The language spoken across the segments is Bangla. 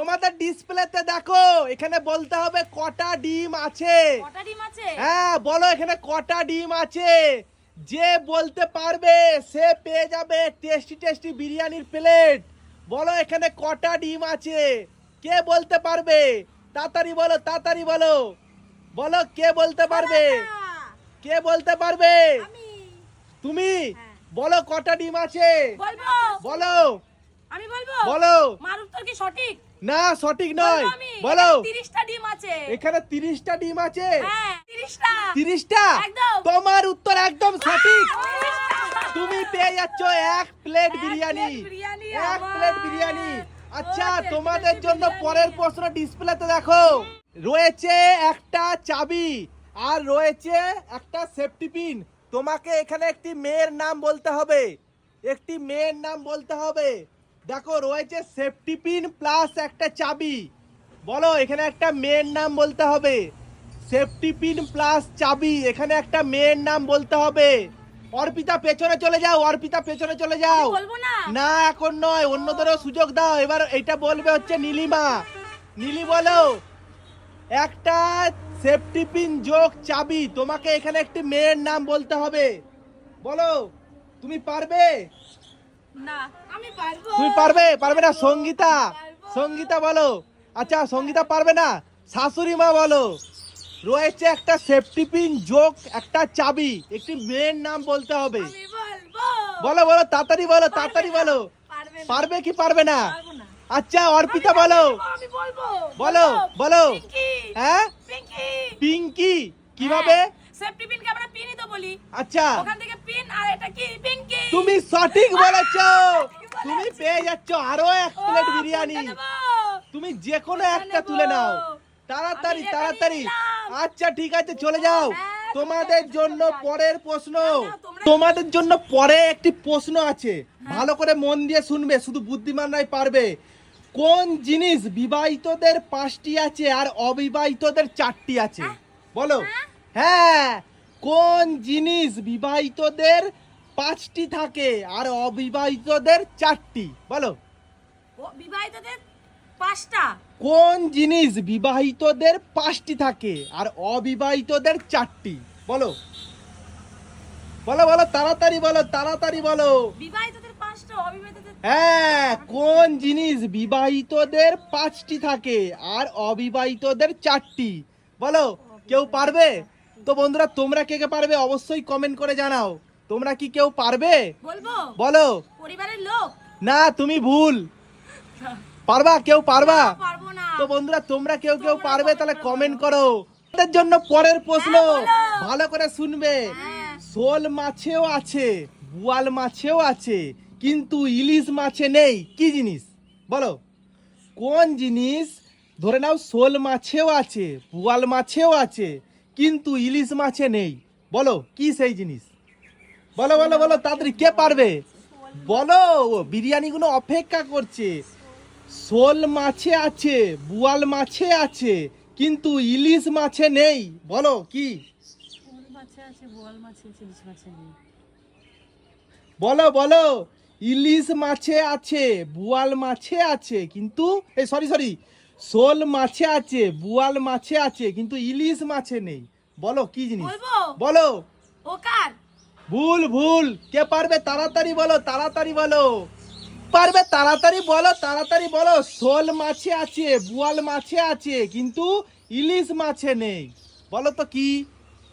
তোমাদের ডিসপ্লেতে দেখো এখানে বলতে হবে কটা ডিম আছে। কটা ডিম আছে? হ্যাঁ বলো এখানে কটা ডিম আছে। যে বলতে পারবে সে পেয়ে যাবে টেস্টি টেস্টি বিরিয়ানির প্লেট বলো এখানে কটা ডিম আছে। কে বলতে পারবে? তাড়াতাড়ি বলো তাড়াতাড়ি বলো। বলো কে বলতে পারবে? কে বলতে পারবে? আমি। তুমি? হ্যাঁ। বলো কটা ডিম আছে। বলব। বলো। আমি বলব? বলো। মার উত্তর কি সঠিক? না সঠিক নয়। বলো। তিরিশটা ডিম আছে। এখানে তিরিশটা ডিম আছে। হ্যাঁ তিরিশটা। তিরিশটা? তোমার উত্তর একদম সঠিক। তুমি পেয়ে যাচ্ছ এক প্লেট বিরিয়ানি। এক প্লেট বিরিয়ানি। আচ্ছা তোমাদের জন্য পরের প্রশ্ন ডিসপ্লেতে দেখো। রয়েছে একটা চাবি আর রয়েছে একটা সেফটি পিন। তোমাকে এখানে একটি মেয়ের নাম বলতে হবে। একটি মেয়ের নাম বলতে হবে। দেখো রয়েছে সেফটি পিন প্লাস একটা চাবি। বলো এখানে একটা মেয়ের নাম বলতে হবে। সেফটি পিন প্লাস চাবি এখানে একটা মেয়ের নাম বলতে হবে। অর্পিতা পেছনে চলে যাও অর্পিতা পেছনে চলে যাও। না। এখন নয় অন্যদেরও সুযোগ দাও। এবার এটা বলবে হচ্ছে নীলিমা। নীলি বলো একটা সেফটি পিন যোগ চাবি তোমাকে এখানে একটি মেয়ের নাম বলতে হবে। বলো তুমি পারবে? না। আমি পারব। তুমি পারবে? পারবে না সঙ্গীতা। সঙ্গীতা বলো। আচ্ছা সঙ্গীতা পারবে না? শাশুড়ি মা বলো। রয়েছে একটা সেফটি পিন যোগ একটা চাবি। একটি মেয়ের নাম বলতে হবে। বলো বলো তাড়াতাড়ি বলো তাড়াতাড়ি বলো। পারবে কি পারবে না? আচ্ছা অর্পিতা বলো। বলো, বলো। হ্যাঁ? পিঙ্কি। পিঙ্কি। কীভাবে? সেফটি পিনকে আমরা পিনই তো বলি। আচ্ছা। ওখান থেকে পিন আর এটা কি? পিঙ্কি তুমি সঠিক বলেছ। তুমি পেয়ে যাচ্ছ আরও এক প্লেট বিরিয়ানি। তুমি যে কোনো একটা তুলে নাও। তাড়াতাড়ি তাড়াতাড়ি। আচ্ছা ঠিক আছে চলে যাও। হ্যাঁ, তোমাদের জন্য পরের প্রশ্ন। তোমাদের জন্য পরে একটি প্রশ্ন আছে। ভালো করে মন দিয়ে শুনবে শুধু বুদ্ধিমানরাই পারবে। কোন জিনিস বিবাহিতদের পাঁচটি আছে আর অবিবাহিতদের চারটি আছে? বলো। হ্যাঁ কোন জিনিস বিবাহিতদের পাঁচটি থাকে আর অবিবাহিতদের চারটি? বলো। বিবাহিতদের পাঁচটা? কোন জিনিস বিবাহিতদের পাঁচটি থাকে আর অবিবাহিতদের চারটি? বলো। বলো বলো তাড়াতাড়ি বলো তাড়াতাড়ি বলো। বিবাহিতদের পাঁচটা অবিবাহিতদের হ্যাঁ কোন জিনিস বিবাহিতদের পাঁচটি থাকে আর অবিবাহিতদের চারটি? বলো কেউ পারবে? তো বন্ধুরা তোমরা কে কে পারবে অবশ্যই কমেন্ট করে জানাও। তোমরা কি কেউ পারবে? বলব? বলো। পরিবারের লোক? না তুমি ভুল। পারবা? কেউ পারবা? তো বন্ধুরা তোমরা কেউ কেউ পারবে? তাহলে কমেন্ট করো। তোমাদের জন্য পরের প্রশ্ন। হ্যাঁ, ভালো করে শুনবে। হ্যাঁ। শোল মাছেও আছে বোয়াল মাছেও আছে কিন্তু ইলিশ মাছে নেই। কি জিনিস? বলো। কোন জিনিস? ধরে নাও শোল মাছেও আছে বোয়াল মাছেও আছে কিন্তু ইলিশ মাছে নেই। বলো কি সেই জিনিস? বলো বলো বলো তাড়াতাড়ি কে পারবে? বলো বিরিয়ানিগুলো অপেক্ষা করছে। শোল মাছে আছে বোয়াল মাছে আছে কিন্তু ইলিশ মাছে নেই। বলো কি? বলো বলো ইলিশ মাছে আছে বোয়াল মাছে আছে কিন্তু এই সরি সরি শোল মাছে আছে বুয়াল মাছে আছে কিন্তু ইলিশ মাছে নেই। বলো কি জিনিস? বলব? বলো। ওকার ভুল ভুল। কে পারবে? তাড়াতাড়ি বলো তাড়াতাড়ি বলো। পারবে? তাড়াতাড়ি বলো তাড়াতাড়ি বলো। শোল মাছে আছে বুয়াল মাছে আছে কিন্তু ইলিশ মাছে নেই। বলো তো কি?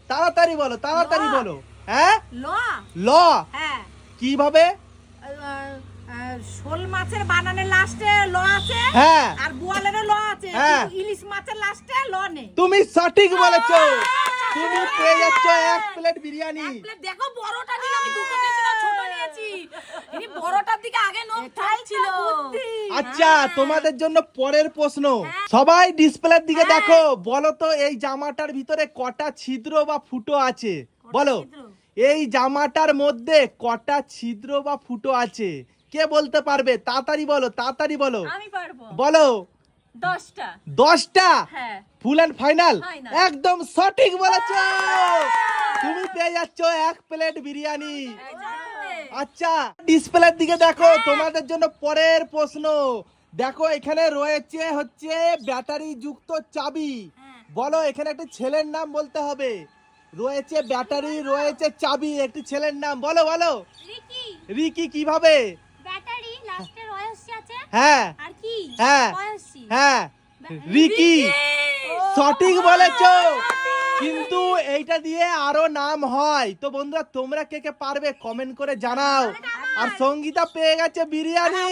তাড়াতাড়ি বলো তাড়াতাড়ি বলো। হ্যাঁ? লোয়া। ল হ্যাঁ। কীভাবে? শোল মাছের বানানের লাস্টে ল আছে হ্যাঁ। আর বোয়ালেরও ল আছে। হ্যাঁ। কিন্তু ইলিশ মাছের লাস্টে ল নেই। তুমি সঠিক বলেছ। তুমি পেয়ে যাচ্ছ এক প্লেট বিরিয়ানি। এক plate দেখো বড়টা আমি দুটো নিয়েছি না ছোট নিয়েছি। ইনি বড়টার দিকে আগে নখ ছিল। আচ্ছা তোমাদের জন্য পরের প্রশ্ন। সবাই ডিসপ্লের দিকে হ্যাঁ। দেখো। বলো তো এই জামাটার ভিতরে কটা ছিদ্র বা ফুটো আছে? বলো। ছিদ্র? এই জামাটার মধ্যে কটা ছিদ্র বা ফুটো আছে? কে বলতে পারবে? তাড়াতাড়ি বলো তাড়াতাড়ি বলো। আমি পারব। বলো। দশটা। দশটা? হ্যাঁ। Full and final? একদম সঠিক বলেছ। তুমি পেয়ে যাচ্ছ এক প্লেট বিরিয়ানি। আচ্ছা ডিসপ্লের দিকে দেখো তোমাদের জন্য পরের প্রশ্ন। দেখো এখানে রয়েছে হচ্ছে ব্যাটারি যুক্ত চাবি। হ্যাঁ। বলো এখানে একটি ছেলের নাম বলতে হবে। রয়েছে ব্যাটারি রয়েছে চাবি একটি ছেলের নাম। বলো বলো। রিকি। রিকি কীভাবে ব্যাটারি লাস্টে রয়সি আছে হ্যাঁ। আর কি? হ্যাঁ। হ্যাঁ। রিকি সঠিক বলেছ। কিন্তু এইটা দিয়ে আরও নাম হয়। তো বন্ধুরা তোমরা কে কে পারবে কমেন্ট করে জানাও। আর সঙ্গীতা পেয়ে গেছে বিরিয়ানি।